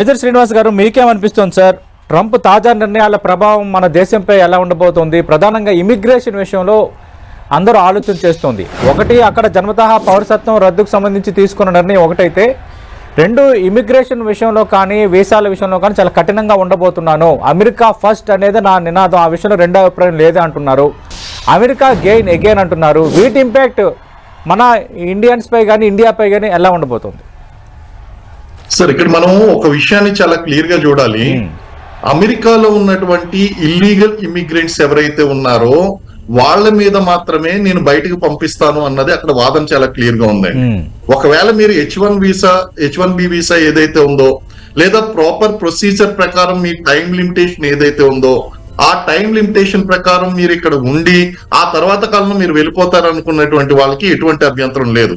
Major Srinivas గారు మీకేమనిపిస్తుంది sir? Trump తాజా నిర్ణయాల ప్రభావం మన దేశంపై ఎలా ఉండబోతోంది? ప్రధానంగా ఇమిగ్రేషన్ విషయంలో అందరూ ఆలోచన చేస్తోంది. ఒకటి అక్కడ జన్మతహా పౌరసత్వం రద్దుకు సంబంధించి తీసుకున్న నిర్ణయం ఒకటైతే రెండు ఇమిగ్రేషన్ విషయంలో కానీ వీసాల విషయంలో కానీ చాలా కఠినంగా ఉండబోతున్నాను. అమెరికా ఫస్ట్ అనేది నా నినాదం. ఆ విషయంలో రెండో అభిప్రాయం లేదే అంటున్నారు. అమెరికా గెయిన్ ఎగైన్ అంటున్నారు. వీటి ఇంపాక్ట్ మన ఇండియన్స్పై కానీ ఇండియాపై కానీ ఎలా ఉండబోతుంది? సార్ ఇక్కడ మనం ఒక విషయాన్ని చాలా క్లియర్గా చూడాలి అమెరికాలో ఉన్నటువంటి ఇల్లీగల్ ఇమిగ్రెంట్స్ ఎవరైతే ఉన్నారో వాళ్ళ మీద మాత్రమే నేను బయటకు పంపిస్తాను అన్నది అక్కడ వాదన చాలా క్లియర్గా మ్మ్. ఒకవేళ మీరు H one visa H one B visa ఏదైతే ఉందో లేదా ప్రాపర్ ప్రొసీజర్ ప్రకారం మీ టైం లిమిటేషన్ ఏదైతే ఉందో ఆ టైం లిమిటేషన్ ప్రకారం మీరు ఇక్కడ ఉండి ఆ తర్వాత కాలంలో మీరు వెళ్ళిపోతారు అనుకున్నటువంటి వాళ్ళకి ఎటువంటి అభ్యంతరం లేదు.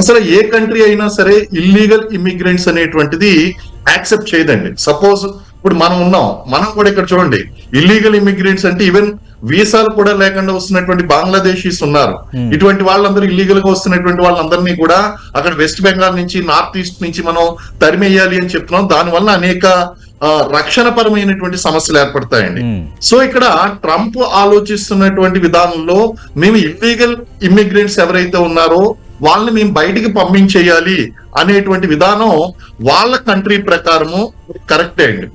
అసలు ఏ కంట్రీ అయినా సరే ఇల్లీగల్ ఇమిగ్రెంట్స్ అనేటువంటిది యాక్సెప్ట్ చేయదండి. సపోజ్ ఇప్పుడు మనం ఉన్నాం మనం కూడా ఇక్కడ చూడండి ఇల్లీగల్ ఇమిగ్రెంట్స్ అంటే ఈవెన్ వీసాలు కూడా లేకుండా వస్తున్నటువంటి బంగ్లాదేశీస్ ఉన్నారు. ఇటువంటి వాళ్ళందరూ ఇల్లీగల్గా వస్తున్నటువంటి వాళ్ళందరినీ కూడా అక్కడ వెస్ట్ బెంగాల్ నుంచి నార్త్ ఈస్ట్ నుంచి మనం తరిమేయాలి అని చెప్తున్నాం. దానివల్ల అనేక రక్షణపరమైనటువంటి సమస్యలు ఏర్పడతాయండి. సో ఇక్కడ ట్రంప్ ఆలోచిస్తున్నటువంటి విధానంలో మేము ఇల్లీగల్ ఇమ్మిగ్రెంట్స్ ఎవరైతే ఉన్నారో వాళ్ళని మేము బయటికి పంపించేయాలి అనేటువంటి విధానం వాళ్ళ కంట్రీ ప్రకారము కరెక్టే అండి.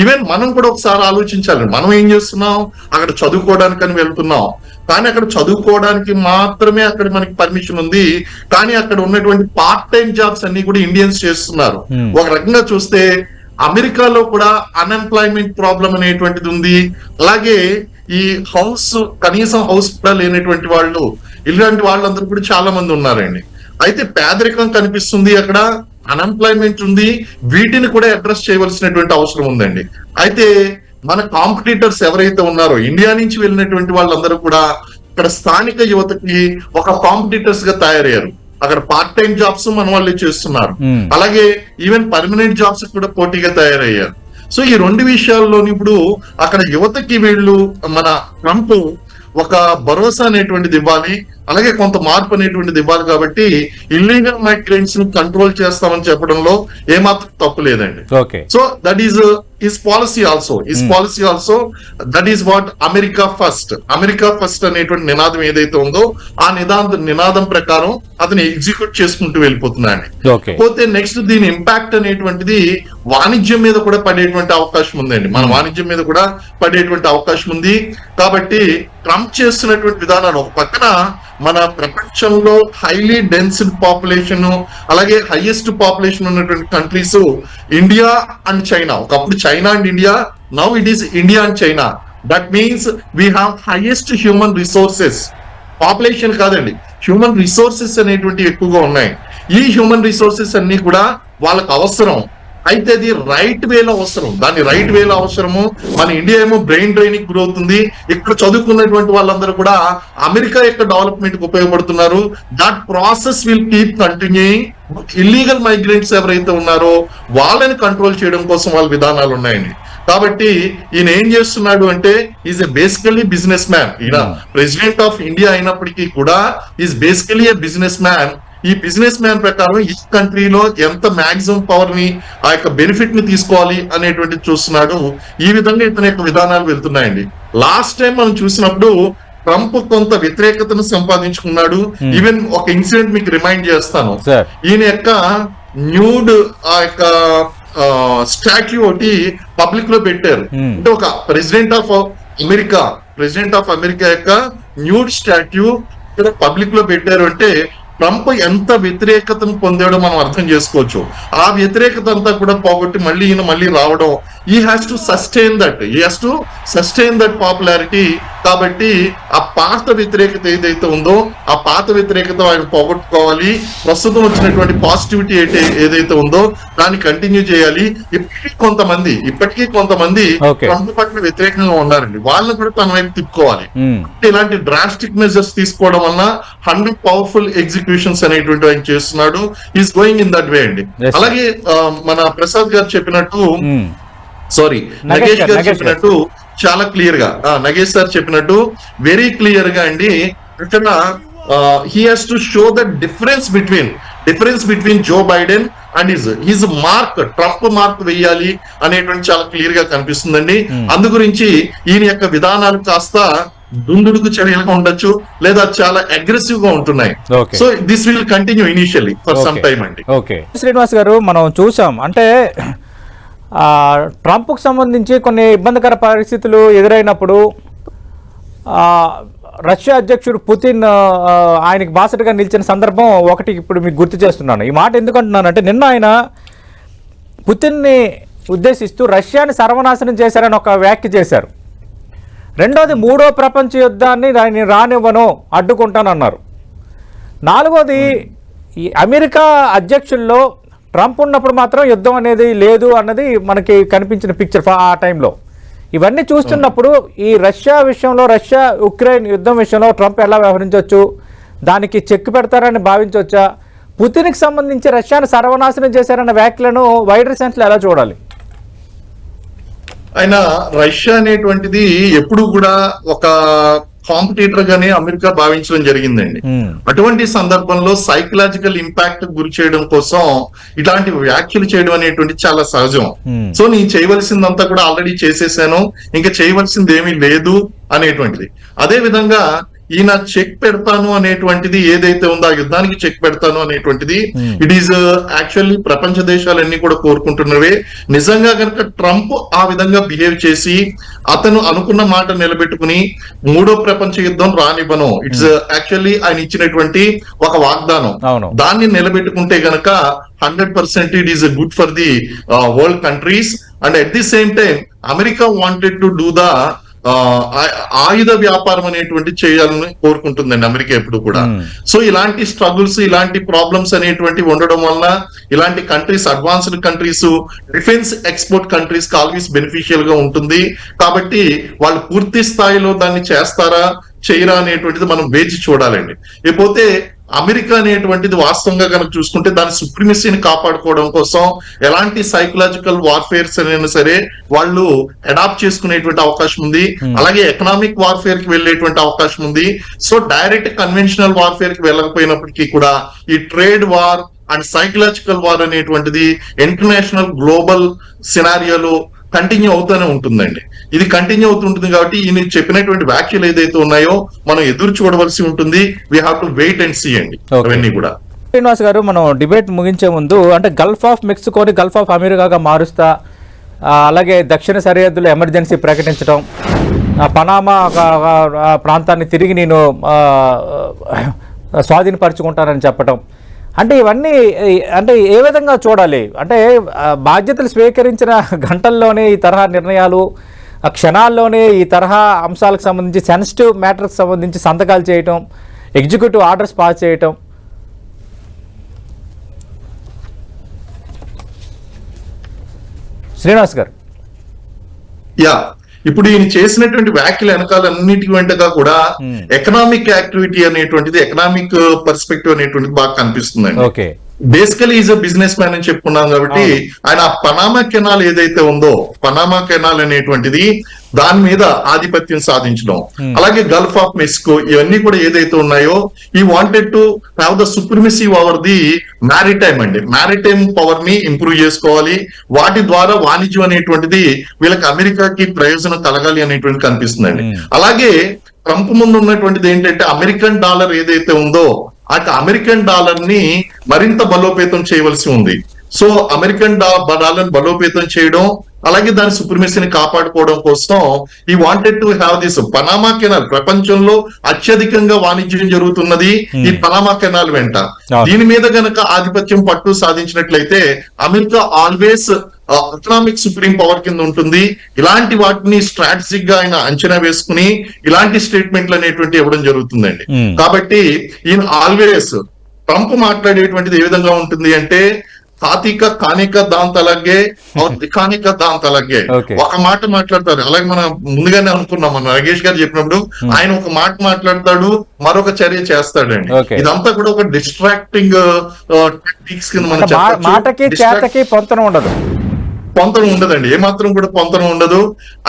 ఈవెన్ మనం కూడా ఒకసారి ఆలోచించాలి మనం ఏం చేస్తున్నాం? అక్కడ చదువుకోవడానికి అని వెళ్తున్నాం. కానీ అక్కడ చదువుకోవడానికి మాత్రమే అక్కడ మనకి పర్మిషన్ ఉంది. కానీ అక్కడ ఉన్నటువంటి పార్ట్ టైం జాబ్స్ అన్ని కూడా ఇండియన్స్ చేస్తున్నారు. ఒక రకంగా చూస్తే అమెరికాలో కూడా అన్ఎంప్లాయ్మెంట్ ప్రాబ్లం అనేటువంటిది ఉంది. అలాగే ఈ హౌస్ కనీసం హౌస్ కూడా లేనటువంటి వాళ్ళు ఇలాంటి వాళ్ళందరూ కూడా చాలా మంది ఉన్నారండి. అయితే పేదరికం కనిపిస్తుంది అక్కడ అన్ఎంప్లాయ్మెంట్ ఉంది వీటిని కూడా అడ్రస్ చేయవలసినటువంటి అవసరం ఉందండి. అయితే మన కాంపిటీటర్స్ ఎవరైతే ఉన్నారో ఇండియా నుంచి వెళ్ళినటువంటి వాళ్ళందరూ కూడా ఇక్కడ స్థానిక యువతకి ఒక కాంపిటీటర్స్గా తయారయ్యారు. అక్కడ పార్ట్ టైం జాబ్స్ మన వాళ్ళే చేస్తున్నారు. Hmm. అలాగే ఈవెన్ పర్మనెంట్ జాబ్స్ కూడా పోటీగా తయారయ్యారు. సో ఈ రెండు విషయాల్లోని ఇప్పుడు అక్కడ యువతకి వీళ్ళు మన ట్రంప్ ఒక భరోసా అనేటువంటిది ఇవ్వాలి. అలాగే కొంత మార్పు అనేటువంటిది ఇవ్వాలి కాబట్టి ఇల్లీగల్ మైగ్రెంట్స్ని కంట్రోల్ చేస్తామని చెప్పడంలో ఏమాత్రం తప్పు లేదండి. So that is his policy also his policy also that is what America first America first అనేటువంటి నినాదం ఏదైతే ఉందో ఆ నినాదం నినాదం ప్రకారం అతను ఎగ్జిక్యూట్ చేసుకుంటూ వెళ్ళిపోతున్నాడు. పోతే నెక్స్ట్ దీని ఇంపాక్ట్ అనేటువంటిది వాణిజ్యం మీద కూడా పడేటువంటి అవకాశం ఉందండి. మన వాణిజ్యం మీద కూడా పడేటువంటి అవకాశం ఉంది. కాబట్టి ట్రంప్ చేస్తున్నటువంటి విధానాలు ఒక పక్కన మన ప్రపంచంలో హైలీ డెన్స్డ్ పాపులేషన్ అలాగే హైయెస్ట్ పాపులేషన్ ఉన్నటువంటి కంట్రీస్ ఇండియా అండ్ చైనా ఒకప్పుడు China and India now it is India and China that means we have highest human resources population కాదండి హ్యూమన్ రిసోర్సెస్ అనేటువంటి ఎక్కువగా ఉన్నాయి. ఈ హ్యూమన్ రిసోర్సెస్ అన్ని కూడా వాళ్ళకు అవసరం. అయితే అది రైట్ వేలో అవసరం. దాని రైట్ వేలో అవసరము. మన ఇండియా ఏమో బ్రెయిన్ డ్రైనింగ్ గురవుతుంది. ఇక్కడ చదువుకున్నటువంటి వాళ్ళందరూ కూడా అమెరికా యొక్క డెవలప్మెంట్కి ఉపయోగపడుతున్నారు. That process will keep continuing illegal migrants ఎవరైతే ఉన్నారో వాళ్ళని కంట్రోల్ చేయడం కోసం వాళ్ళ విధానాలు ఉన్నాయండి. కాబట్టి ఈయన ఏం చేస్తున్నాడు అంటే is a basically business man ఈయన ప్రెసిడెంట్ ఆఫ్ ఇండియా అయినప్పటికీ కూడా is basically a business man ఈ బిజినెస్ మ్యాన్ ప్రకారం ఈ కంట్రీలో ఎంత మాక్సిమం పవర్ని ఆ యొక్క బెనిఫిట్ని తీసుకోవాలి అనేటువంటి చూస్తున్నాడు. ఈ విధంగా ఇతని యొక్క విధానాలు వెళ్తున్నాయండి. లాస్ట్ టైం మనం చూసినప్పుడు ట్రంప్ కొంత వ్యతిరేకతను సంపాదించుకున్నాడు. ఈవెన్ ఒక ఇన్సిడెంట్ మీకు రిమైండ్ చేస్తాను. ఈయన యొక్క న్యూడ్ ఆ యొక్క స్టాచ్యూ ఒకటి పబ్లిక్లో పెట్టారు. Hmm. అంటే ఒక president of America president of America యొక్క న్యూడ్ స్టాచ్యూ ఇక్కడ పబ్లిక్లో పెట్టారు అంటే ట్రంప్ ఎంత వ్యతిరేకతను పొందాడో మనం అర్థం చేసుకోవచ్చు. ఆ వ్యతిరేకత అంతా కూడా పోగొట్టి మళ్ళీ ఈయన మళ్ళీ రావడం ఈ హ్యాస్ టు సస్టైన్ దట్ ఈ has to sustain that popularity కాబట్టి ఆ పాత వ్యతిరేకత ఏదైతే ఉందో ఆ పాత వ్యతిరేకత ఆయన పోగొట్టుకోవాలి ప్రస్తుతం వచ్చినటువంటి పాజిటివిటీ అయితే ఏదైతే ఉందో దాన్ని కంటిన్యూ చేయాలి ఇప్పటికీ కొంతమంది ఇప్పటికీ కొంతమంది. ట్రంప్ పట్ల వ్యతిరేకంగా ఉన్నారండి వాళ్ళని కూడా తన వైపు తిప్పుకోవాలి. ఇలాంటి డ్రాస్టిక్ మెజర్స్ తీసుకోవడం వల్ల హండ్రెడ్ పవర్ఫుల్ ఎగ్జిక్యూషన్స్ అనేటువంటి ఆయన చేస్తున్నాడు is going in that way అండి. అలాగే మన ప్రసాద్ గారు చెప్పినట్టు. సారీ నగేష్ గారు, చెప్పినట్టు చాలా క్లియర్గా. నగేష్ సార్ చెప్పినట్టు వెరీ క్లియర్గా అండి. ఇక్కడ he has to show the difference between difference between Joe Biden and is his mark Trump mark వేయాలి అనేటువంటి చాలా క్లియర్గా కనిపిస్తుందండి. అందు గురించి ఈయన యొక్క విధానాలు కాస్త దుందుడుకు చర్యలుగా ఉండొచ్చు లేదా చాలా అగ్రెసివ్గా ఉంటున్నాయి. So this will continue initially for some. Time అండి. ఓకే శ్రీనివాస్ గారు మనం చూసాం. అంటే ట్రంప్కు సంబంధించి కొన్ని ఇబ్బందికర పరిస్థితులు ఎదురైనప్పుడు రష్యా అధ్యక్షుడు పుతిన్ ఆయనకి బాసటగా నిలిచిన సందర్భం ఒకటి ఇప్పుడు మీకు గుర్తు చేస్తున్నాను. ఈ మాట ఎందుకంటున్నానంటే నిన్న ఆయన పుతిన్ని ఉద్దేశిస్తూ రష్యాని సర్వనాశనం చేశారని ఒక వ్యాఖ్య చేశారు. రెండోది మూడో ప్రపంచ యుద్ధాన్ని ఆయన రానివ్వను అడ్డుకుంటానన్నారు. నాలుగోది ఈ అమెరికా అధ్యక్షుల్లో ట్రంప్ ఉన్నప్పుడు మాత్రం యుద్ధం అనేది లేదు అన్నది మనకి కనిపించిన పిక్చర్ ఆ టైంలో ఇవన్నీ చూస్తున్నప్పుడు ఈ రష్యా విషయంలో రష్యా ఉక్రెయిన్ యుద్ధం విషయంలో ట్రంప్ ఎలా వ్యవహరించవచ్చు దానికి చెక్ పెడతారని భావించవచ్చా పుతిన్కి సంబంధించి రష్యాను సర్వనాశనం చేశారన్న వ్యాఖ్యలను వైడర్ సెన్స్లో ఎలా చూడాలి? ఆయన రష్యా అనేటువంటిది ఎప్పుడు కూడా ఒక కాంపిటీటర్ గానే అమెరికా భావించడం జరిగిందండి. అటువంటి సందర్భంలో సైకలాజికల్ ఇంపాక్ట్ గురి చేయడం కోసం ఇలాంటి వ్యాఖ్యలు చేయడం అనేటువంటి చాలా సహజం. సో నేను చేయవలసిందంతా కూడా ఆల్రెడీ చేసేసాను ఇంకా చేయవలసింది ఏమీ లేదు అనేటువంటిది అదే విధంగా ఈయన చెక్ పెడతాను అనేటువంటిది ఏదైతే ఉందో ఆ యుద్ధానికి చెక్ పెడతాను అనేటువంటిది Hmm. ఇట్ ఈస్ యాక్చువల్లీ ప్రపంచ దేశాలన్నీ కూడా కోరుకుంటున్నవే. నిజంగా కనుక ట్రంప్ ఆ విధంగా బిహేవ్ చేసి అతను అనుకున్న మాట నిలబెట్టుకుని మూడో ప్రపంచ యుద్ధం రానివ్వను. ఇట్స్ యాక్చువల్లీ ఆయన ఇచ్చినటువంటి ఒక వాగ్దానం. దాన్ని నిలబెట్టుకుంటే గనక hundred percent it is good for the world countries and at the same time America wanted to do the ఆయుధ వ్యాపారం అనేటువంటి చేయాలని కోరుకుంటుందండి అమెరికా ఎప్పుడు కూడా. సో ఇలాంటి స్ట్రగుల్స్ ఇలాంటి ప్రాబ్లమ్స్ అనేటువంటి ఉండడం వల్ల ఇలాంటి countries advanced countries defence export కంట్రీస్కి ఆల్వేస్ బెనిఫిషియల్గా ఉంటుంది. కాబట్టి వాళ్ళు పూర్తి స్థాయిలో దాన్ని చేస్తారా చేయరా అనేటువంటిది మనం వేచి చూడాలండి. ఇకపోతే అమెరికా అనేటువంటిది వాస్తవంగా కనుక చూసుకుంటే దాని సుప్రిమసీని కాపాడుకోవడం కోసం ఎలాంటి సైకలాజికల్ వార్ఫేర్స్ అయినా సరే వాళ్ళు అడాప్ట్ చేసుకునేటువంటి అవకాశం ఉంది. అలాగే ఎకనామిక్ వార్ఫేర్కి వెళ్ళేటువంటి అవకాశం ఉంది. సో డైరెక్ట్ కన్వెన్షనల్ వార్ఫేర్కి వెళ్ళకపోయినప్పటికీ కూడా ఈ trade war and psychological war అనేటువంటిది ఇంటర్నేషనల్ గ్లోబల్ సినారియోలో కంటిన్యూ అవుతూనే ఉంటుందండి. ఇది కంటిన్యూ అవుతుంటుంది కాబట్టి ఈయన చెప్పినటువంటి వ్యాఖ్యలు ఏదైతే ఉన్నాయో మనం ఎదురు చూడవలసి ఉంటుంది. We have to wait and see అండి. అవన్నీ కూడా. శ్రీనివాస్ గారు మనం డిబేట్ ముగించే ముందు అంటే గల్ఫ్ ఆఫ్ మెక్సికోని గల్ఫ్ ఆఫ్ అమెరికాగా మారుస్తా అలాగే దక్షిణ సరిహద్దులో ఎమర్జెన్సీ ప్రకటించడం పనామా ప్రాంతాన్ని తిరిగి నేను స్వాధీనపరచుకుంటానని చెప్పడం అంటే ఇవన్నీ అంటే ఏ విధంగా చూడాలి? అంటే బాధ్యతలు స్వీకరించిన గంటల్లోనే ఈ తరహా నిర్ణయాలు ఆ క్షణాల్లోనే ఈ తరహా అంశాలకు సంబంధించి సెన్సిటివ్ మ్యాటర్కి సంబంధించి సంతకాలు చేయటం ఎగ్జిక్యూటివ్ ఆర్డర్స్ పాస్ చేయటం. శ్రీనివాస్ గారు. యా ఇప్పుడు ఈయన చేసినటువంటి వ్యాఖ్యలు వెనకాలన్నిటి వెంటగా కూడా. ఎకనామిక్ యాక్టివిటీ అనేటువంటిది ఎకనామిక్ పర్స్పెక్టివ్ అనేటువంటిది బాగా కనిపిస్తుందండి. Okay. Basically is a businessman అని చెప్పుకున్నాం కాబట్టి ఆయన ఆ పనామా కెనాల్ ఏదైతే ఉందో పనామా కెనాల్ అనేటువంటిది దాని మీద ఆధిపత్యం సాధించడం. Hmm. అలాగే గల్ఫ్ ఆఫ్ మెక్సికో ఇవన్నీ కూడా ఏదైతే ఉన్నాయో ఈ wanted to have the supremacy over the maritime అండి. మ్యారిటైమ్ పవర్ని ఇంప్రూవ్ చేసుకోవాలి. వాటి ద్వారా వాణిజ్యం అనేటువంటిది వీళ్ళకి అమెరికాకి ప్రయోజనం కలగాలి అనేటువంటి కనిపిస్తుందండి. Hmm. అలాగే ట్రంప్ ముందు ఉన్నటువంటిది ఏంటంటే అమెరికన్ డాలర్ ఏదైతే ఉందో ఆ అమెరికన్ డాలర్ని మరింత బలోపేతం చేయవలసి ఉంది. సో అమెరికన్ డాలర్ బలోపేతం చేయడం అలాగే దాని సుప్రిమసీని కాపాడుకోవడం కోసం ఈ wanted to have this Panama Canal ప్రపంచంలో అత్యధికంగా వాణిజ్యం జరుగుతున్నది ఈ పనామా కెనాల్ వెంట. దీని మీద గనక ఆధిపత్యం పట్టు సాధించినట్లయితే America always economic supreme power కింద ఉంటుంది ఇలాంటి వాటిని స్ట్రాటజిక్గా ఆయన అంచనా వేసుకుని ఇలాంటి స్టేట్మెంట్లు అనేటువంటి ఇవ్వడం జరుగుతుందండి. కాబట్టి ఈయన ఆల్వేస్ ట్రంప్ మాట్లాడేటువంటిది ఏ విధంగా ఉంటుంది అంటే తాతిక కానిక దాంత అలాగే దికానిక దాంత అలాగే. ఒక మాట మాట్లాడతారు అలాగే మనం ముందుగానే అనుకున్నాం మన నగేష్ గారు చెప్పినప్పుడు ఆయన ఒక మాట మాట్లాడతాడు మరొక చర్య చేస్తాడండి. ఇదంతా కూడా ఒక డిస్ట్రాక్టింగ్ టెక్నిక్స్ కింద మనం. మాటకి చేతకి పొంతన ఉండదు పొంతన ఉండదండి ఏమాత్రం కూడా పొంతన ఉండదు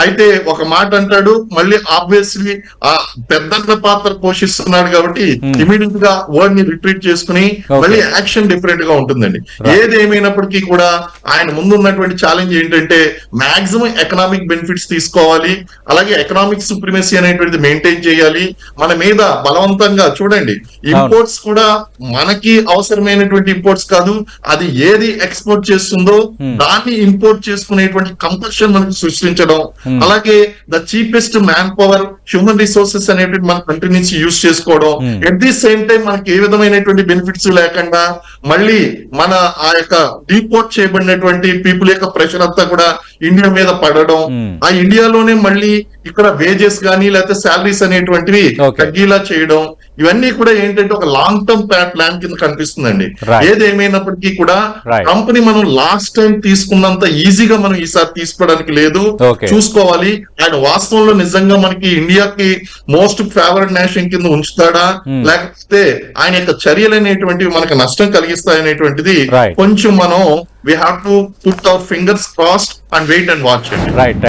అయితే ఒక మాట అంటాడు మళ్ళీ ఆబ్వియస్లీ ఆ పెద్దన్న పాత్ర పోషిస్తున్నాడు కాబట్టి Hmm. ఇమీడియట్గా వర్డ్ని రిట్రీట్ చేసుకుని. మళ్ళీ యాక్షన్ డిఫరెంట్గా ఉంటుందండి. ఏది ఏమైనప్పటికీ కూడా ఆయన ముందు ఉన్నటువంటి ఛాలెంజ్ ఏంటంటే మాక్సిమం ఎకనామిక్ బెనిఫిట్స్ తీసుకోవాలి అలాగే ఎకనామిక్ సుప్రిమసీ అనేటువంటిది మెయింటైన్ చేయాలి మన మీద బలవంతంగా చూడండి ఇంపోర్ట్స్ కూడా మనకి అవసరమైనటువంటి ఇంపోర్ట్స్ కాదు అది ఏది ఎక్స్పోర్ట్ చేస్తుందో Hmm. దాన్ని ఇంపోర్ట్ చేసుకునేటువంటి కంపల్షన్ మనకు సృష్టించడం Hmm. అలాగే the cheapest manpower human resources అనేటువంటి మన కంట్రీ నుంచి యూజ్ చేసుకోవడం. ఎట్ ది సేమ్ టైం మనకి ఏ విధమైనటువంటి బెనిఫిట్స్ లేకుండా మళ్ళీ మన ఆ యొక్క డిపోర్ట్ చేయబడినటువంటి పీపుల్ యొక్క ప్రెషర్ అంతా కూడా ఇండియా మీద పడడం. ఆ ఇండియాలోనే మళ్ళీ ఇక్కడ వేజెస్ కానీ లేకపోతే శాలరీస్ అనేటువంటివి. తగ్గేలా చేయడం ఇవన్నీ కూడా ఏంటంటే ఒక లాంగ్ టర్మ్ ప్లాన్ కింద కనిపిస్తుందండి. ఏది ఏమైనప్పటికీ కూడా. కంపెనీ మనం లాస్ట్ టైం తీసుకున్నంత ఈజీగా మనం ఈసారి తీసుకోవడానికి లేదు. చూసుకోవాలి ఆయన వాస్తవంలో నిజంగా మనకి ఇండియాకి మోస్ట్ ఫేవరెట్ నేషన్ కింద ఉంచుతాడా. లేకపోతే ఆయన యొక్క చర్యలు అనేటువంటివి మనకు నష్టం కలిగిస్తాయనేటువంటిది Right. కొంచెం మనం we have to put our fingers crossed and wait and watch right